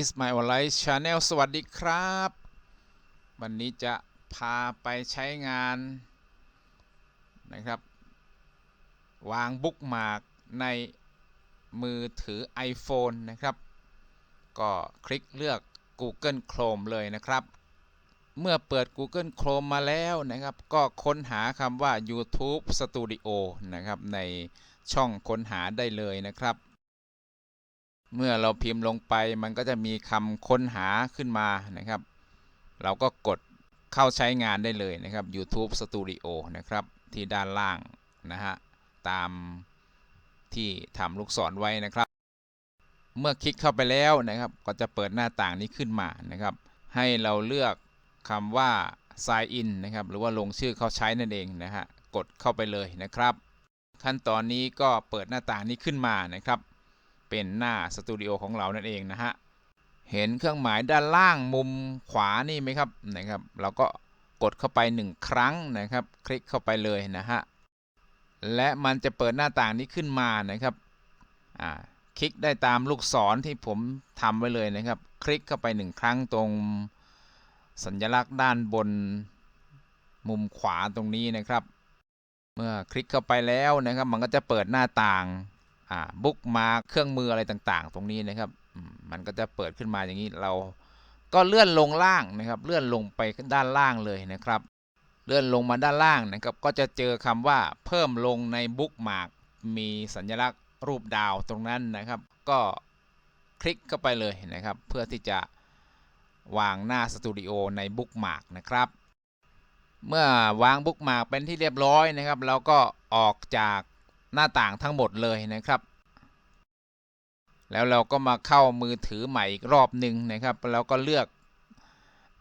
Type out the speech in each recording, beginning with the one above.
is my online channel สวัสดีครับ วันนี้จะพาไปใช้งานนะครับ วางบุ๊กมาร์กในมือถือ iPhone นะครับ ก็คลิกเลือก Google Chrome เลยนะครับ เมื่อเปิด Google Chrome มาแล้วนะครับ ก็ค้นหาคำว่า YouTube Studio นะครับ ในช่องค้นหาได้เลยนะครับ เมื่อเราพิมพ์ลงไปมันก็จะมีคำค้นหาขึ้นมานะครับ เราก็กดเข้าใช้งานได้เลยนะครับ YouTube Studio นะครับที่ด้านล่างนะฮะตามที่ทำลูกศรไว้นะครับ เมื่อคลิกเข้าไปแล้วนะครับ ก็จะเปิดหน้าต่างนี้ขึ้นมานะครับ ให้เราเลือกคำว่า sign in นะครับ หรือว่าลงชื่อเข้าใช้นั่นเองนะฮะกดเข้าไปเลยนะครับ ขั้นตอนนี้ก็เปิดหน้าต่างนี้ขึ้นมานะครับ เป็นหน้าสตูดิโอของเรานั่นเองนะฮะเห็นเครื่องหมายด้านล่างมุมขวานี่ไหมครับนะครับ เราก็กดเข้าไปหนึ่งครั้งนะครับ คลิกเข้าไปเลยนะฮะและมันจะเปิดหน้าต่างนี้ขึ้นมานะครับอ่าคลิกได้ตามลูกศรที่ผมทำไว้เลยนะครับ คลิกเข้าไปหนึ่งครั้งตรงสัญลักษณ์ด้านบนมุมขวาตรงนี้นะครับ เมื่อคลิกเข้าไปแล้วนะครับ มันก็จะเปิดหน้าต่าง บุ๊กมาเครื่องมืออะไรต่างๆ ตรงนี้นะครับ มันก็จะเปิดขึ้นมาอย่างนี้เราก็เลื่อนลงล่างนะครับ เลื่อนลงไปด้านล่างเลยนะครับ เลื่อนลงมาด้านล่างนะครับ ก็จะเจอคำว่าเพิ่มลงในบุ๊กมาร์กมีสัญลักษณ์รูปดาวตรงนั้นนะครับ ก็คลิกเข้าไปเลยนะครับ เพื่อที่จะวางหน้าสตูดิโอในบุ๊กมาร์กนะครับ เมื่อวางบุ๊กมาร์กเป็นที่เรียบร้อยนะครับ เราก็ออกจาก หน้าต่างทั้งหมดเลยนะครับ แล้วเราก็มาเข้ามือถือใหม่อีกรอบหนึ่งนะครับ แล้วก็เลือก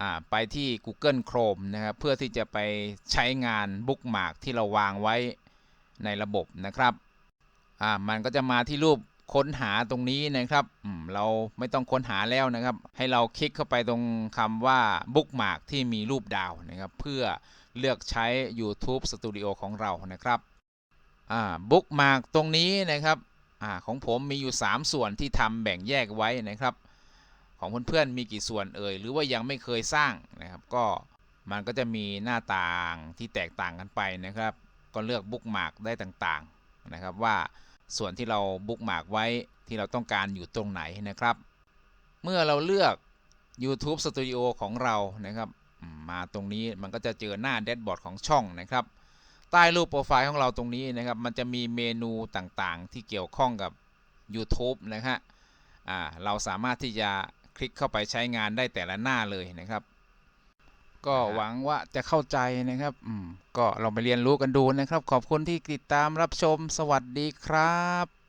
อไปที่ Google Chrome นะครับ เพื่อที่จะไปใช้งานบุ๊กมาร์กที่เราวางไว้ในระบบนะครับมันก็จะมาที่รูปค้นหาตรงนี้นะครับ เราไม่ต้องค้นหาแล้วนะครับ ให้เราคลิกเข้าไปตรงคำว่าบุ๊กมาร์กที่มีรูปดาวนะครับ เพื่อเลือกใช้ YouTube Studio ของเรานะครับ บุ๊กมาร์กตรงนี้นะครับอของผมมีอยู่ 3 ส่วนที่ทำแบ่งแยกไว้นะครับ ของเพื่อนๆมีกี่ส่วนเอ่ยหรือว่ายังไม่เคยสร้างนะครับ ก็มันก็จะมีหน้าต่างที่แตกต่างกันไปนะครับ ก็เลือกบุ๊กมาร์กได้ต่างๆนะครับ ว่าส่วนที่เราบุ๊กมาร์กไว้ที่เราต้องการอยู่ตรงไหนนะครับ เมื่อเราเลือก YouTube Studio ของเรานะครับมมาตรงนี้มันก็จะเจอหน้าแดชบอร์ดของช่องนะครับ ใต้รูปโปรไฟล์ของเราตรงนี้นะครับ มันจะมีเมนูต่างๆ ที่เกี่ยวข้องกับ YouTube นะฮะอ่าเราสามารถที่จะคลิกเข้าไปใช้งานได้แต่ละหน้าเลยนะครับ ก็หวังว่าจะเข้าใจนะครับอืมก็ลองไปเรียนรู้กันดูนะครับ ขอบคุณที่ติดตามรับชม สวัสดีครับ